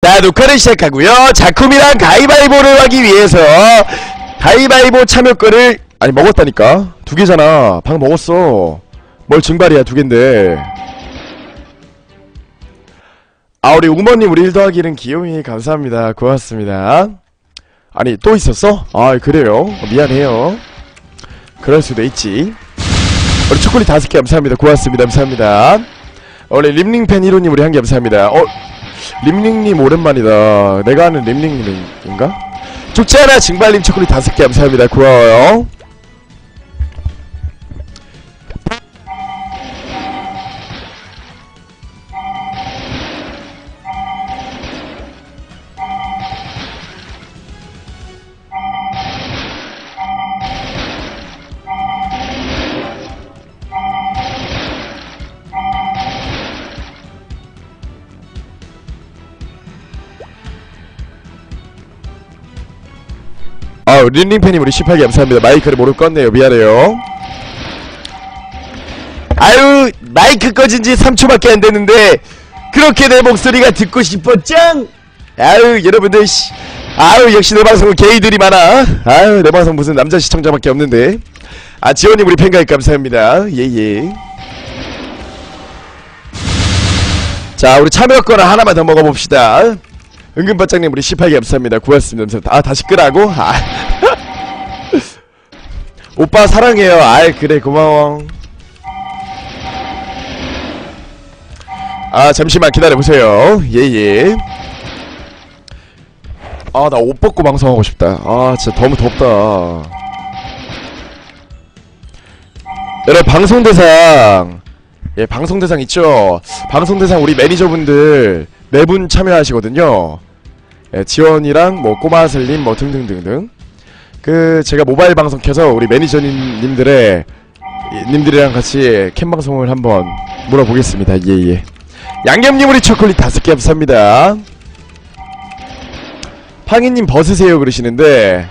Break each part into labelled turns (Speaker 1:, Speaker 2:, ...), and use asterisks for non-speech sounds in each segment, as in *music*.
Speaker 1: 자 녹화를 시작하고요. 자쿰이랑 가위바위보를 하기 위해서 가위바위보 참여권을 아니 먹었다니까. 두 개잖아. 방금 먹었어. 뭘 증발이야 두 갠데. 아 우리 우머님 우리 1 더하기 는 귀요미. 감사합니다. 고맙습니다. 아니 또 있었어? 아 그래요? 미안해요. 그럴 수도 있지. 우리 초콜릿 다섯 개 감사합니다. 고맙습니다. 감사합니다. 우리 림링팬 1호님 우리 한 개 감사합니다. 어 림링님 오랜만이다. 내가 아는 림링님인가? 않아 증발님 초콜릿 다섯 개 감사합니다. 고마워요. 아 림링팬님 우리 18개 감사합니다. 마이크를 모르고 껐네요. 미안해요. 아유 마이크 꺼진 지 3초밖에 안 됐는데 그렇게 내 목소리가 듣고 싶었짱! 아유 여러분들 씨. 아유 역시 내 방송은 게이들이 많아. 아유 내 방송 무슨 남자 시청자밖에 없는데. 아 지원님 우리 팬가입 감사합니다. 예예. 자 우리 참여권 하나만 더 먹어봅시다 은근바짱님 우리 18개 감사합니다. 고맙습니다. 감사합니다. 아 다시 끄라고? 아. *laughs* 오빠 사랑해요. 아이 그래 고마워. 아 잠시만 기다려보세요. 예예. 아 나 옷 벗고 방송하고 싶다. 아 진짜 너무 덥다. 여러분 방송대상. 예 방송대상 있죠? 방송대상 우리 매니저분들 네 분 참여하시거든요 예, 지원이랑 뭐 꼬마슬님 뭐 등등등등. 그 제가 모바일 방송 켜서 우리 매니저님 님들의 이- 님들이랑 같이 캠 방송을 한번 물어보겠습니다. 예예. 양념님 우리 초콜릿 다섯 개 감사합니다. 팡이님 벗으세요 그러시는데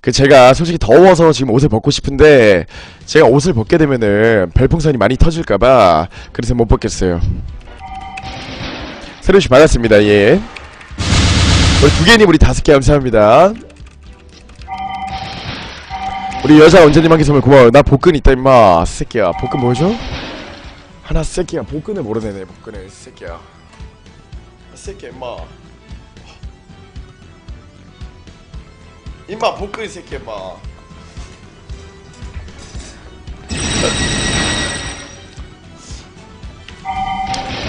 Speaker 1: 그 제가 솔직히 더워서 지금 옷을 벗고 싶은데 제가 옷을 벗게 되면은 별풍선이 많이 터질까봐 그래서 못 벗겠어요. 새로시 받았습니다. 예 우리 두 개님 우리 다섯 개 감사합니다. 우리 여자 한개 선물 고마워요. 나 복근 있다 임마. 새끼야 복근 뭐죠? 하나 새끼야. 복근을 모르네네 복근을. 새끼야. 새끼야 임마. 임마 복근 새끼야 임마.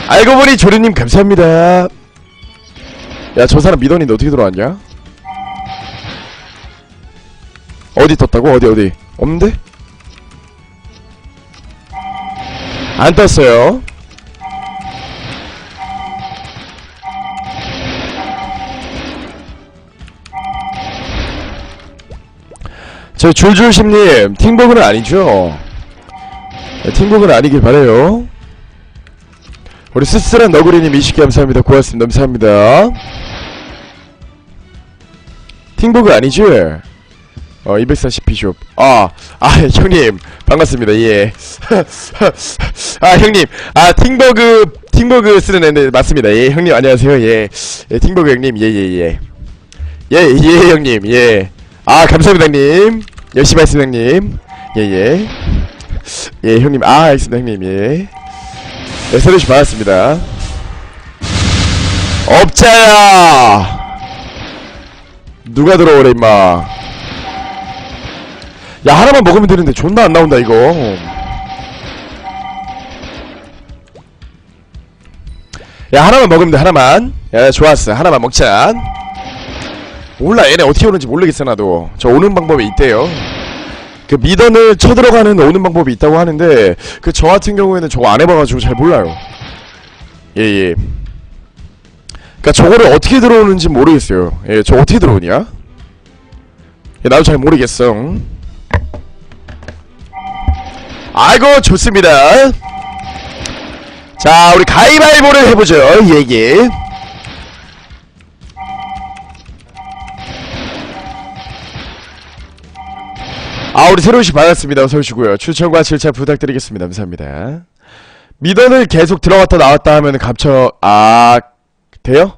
Speaker 1: 알고 보니 조리님 감사합니다 야 저 사람 미더니인데 어떻게 들어왔냐? 어디 떴다고? 어디 어디? 없는데? 안 떴어요 저 줄줄심님 팀버그는 아니죠? 네, 팀버그는 아니길 바래요 우리 쓸쓸한 너구리님 20개 감사합니다 고맙습니다 감사합니다 팀버그 아니지? 어, 240 비숍. 아, 아, *laughs* 형님, 반갑습니다, 예. *laughs* 아, 형님, 아, 팅버그, 팅버그 쓰는 애인데, 맞습니다. 예, 형님, 안녕하세요, 예. 예, 팅버그 형님, 예, 예, 예. 예, 예, 형님, 예. 아, 감사합니다, 형님. 열심히 하겠습니다, 형님. 예, 예. 예, 형님, 아, 알겠습니다, 형님, 예. 네, 새로시 받았습니다. 업자야! 누가 들어오래, 임마. 야 하나만 먹으면 되는데 존나 안 나온다 이거. 야 하나만 먹으면 돼 하나만. 야 좋았어. 하나만 먹자. 몰라 얘네 어떻게 오는지 모르겠어 나도. 저 오는 방법이 있대요. 그 미던을 쳐들어가는 오는 방법이 있다고 하는데 그 저 같은 경우에는 저거 안 해봐가지고 잘 몰라요. 예예 그니까 저거를 어떻게 들어오는지 모르겠어요. 예 저 어떻게 들어오냐? 예, 나도 잘 모르겠어. 응? 아이고 좋습니다. 자 우리 가위바위보를 해보죠. 예예. 아 우리 새로우시 받았습니다. 어서오시고요. 추천과 질차 부탁드리겠습니다. 감사합니다. 미던을 계속 들어갔다 나왔다 하면 은 값쳐 아 돼요?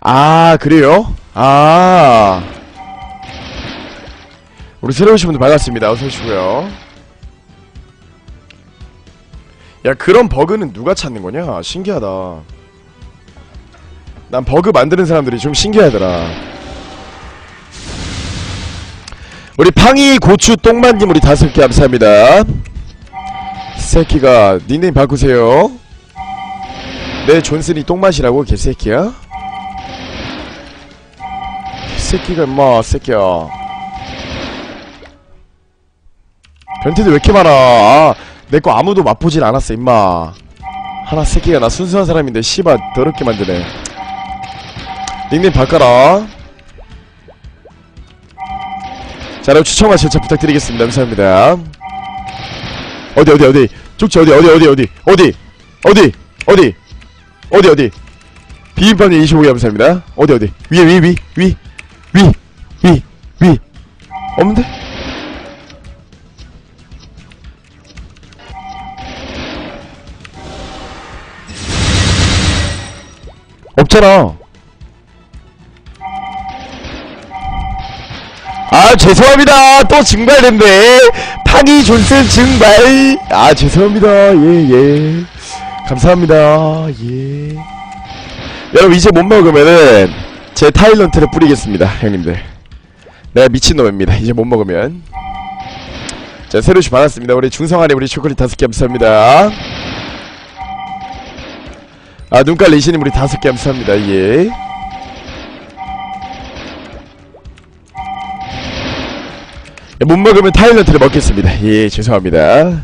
Speaker 1: 아 그래요? 아. 우리 새로 오신 분들 반갑습니다. 어서오시고요. 야 그런 버그는 누가 찾는 거냐? 신기하다. 난 버그 만드는 사람들이 좀 신기하더라. 우리 팡이 고추 똥만님 우리 다섯 개 감사합니다. 새끼가 닉네임 바꾸세요. 내 존슨이 똥맛이라고 개새끼야? 새끼가 임마 새끼야. 변태들 왜 이렇게 많아? 아, 내거 아무도 맛보진 않았어 임마. 하나 새끼가 나 순수한 사람인데 씨발 더럽게 만드네. 닉네임 바꿔라. 자 그럼 추천과 실천 부탁드리겠습니다. 감사합니다 어디 어디 어디? 쪽지 어디 어디 어디 어디? 어디? 어디? 어디? 어디 어디? 비빔밥님 25개 감사합니다. 어디 어디? 위에 위위위 위 위 위. 없는데? 없잖아. 아 죄송합니다. 또 증발됐네 팡이 존슨 증발. 아 죄송합니다. 예예. 감사합니다. 예. 여러분 이제 못 먹으면은 제 타일런트를 뿌리겠습니다 형님들. 내가 미친놈입니다. 이제 못 먹으면. 자 새로시 받았습니다. 우리 중성아리 우리 초콜릿 다섯 개 감사합니다. 아 눈깔 리시님 우리 다섯 개 감사합니다. 예 못 먹으면 타일런트를 먹겠습니다. 예, 죄송합니다.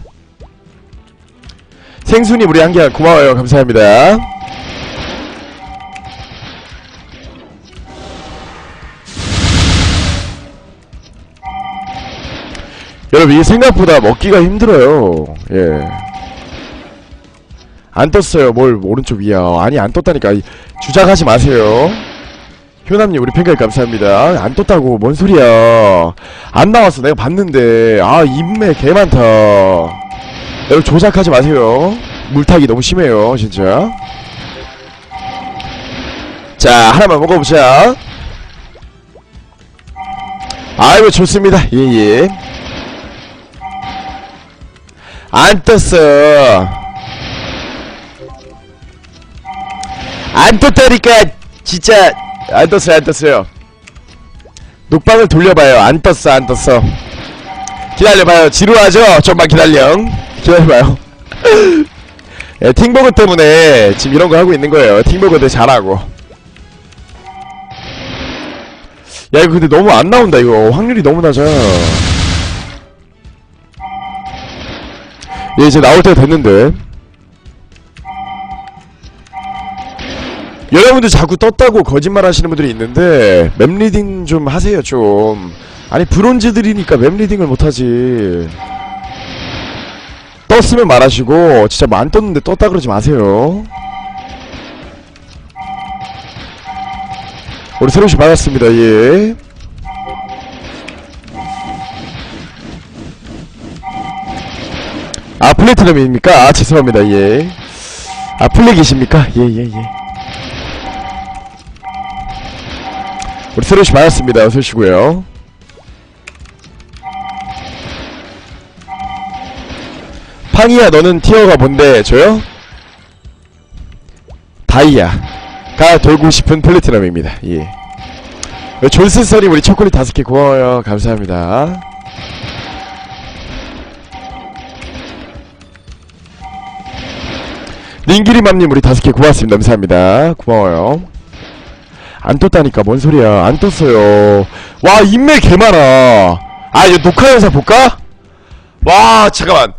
Speaker 1: 생순이 우리 한개 고마워요. 감사합니다. 여러분 이게 생각보다 먹기가 힘들어요. 예. 안 떴어요. 뭘 오른쪽 위야. 아니 안 떴다니까. 이- 주작하지 마세요. 효남님 우리 팬가입 감사합니다. 안 떴다고 뭔 소리야? 안 나왔어. 내가 봤는데 아 인매 개 많다. 여러분 조작하지 마세요. 물타기 너무 심해요, 진짜. 자 하나만 먹어보자. 아이고 좋습니다. 예예. 안 떴어. 안 떴다니까 진짜 안 떴어요 안 떴어요. 녹방을 돌려봐요. 안 떴어 안 떴어. 기다려봐요. 지루하죠? 좀만 기다려. 기다려봐요. *laughs* 예, 팅버그 때문에 지금 이런 거 하고 있는 거예요. 팅버그들 잘하고. 야 이거 근데 너무 안 나온다 이거. 확률이 너무 낮아 예 이제 나올 때가 됐는데 여러분들 자꾸 떴다고 거짓말 하시는 분들이 있는데 맵 리딩 좀 하세요 좀. 아니 브론즈들이니까 맵 리딩을 못하지. 떴으면 말하시고 진짜 뭐안 떴는데 떴다 그러지 마세요. 우리 새로시 받았습니다 예. 아 플래티넘입니까? 아 죄송합니다 예 아 플래기십니까? 예 예 예 우리 새로시 받았습니다. 어서 오시고요. 팡이야 너는 티어가 뭔데 저요? 다이아가 돌고 싶은 플래티넘입니다. 예. 존슨서님 우리 초콜릿 다섯 개 고마워요. 감사합니다. 링기리맘님 우리 다섯 개 고맙습니다. 감사합니다. 고마워요. 안 떴다니까 뭔 소리야. 안 떴어요. 와 인맥 개 많아. 아 이거 녹화 영상 볼까? 와 잠깐만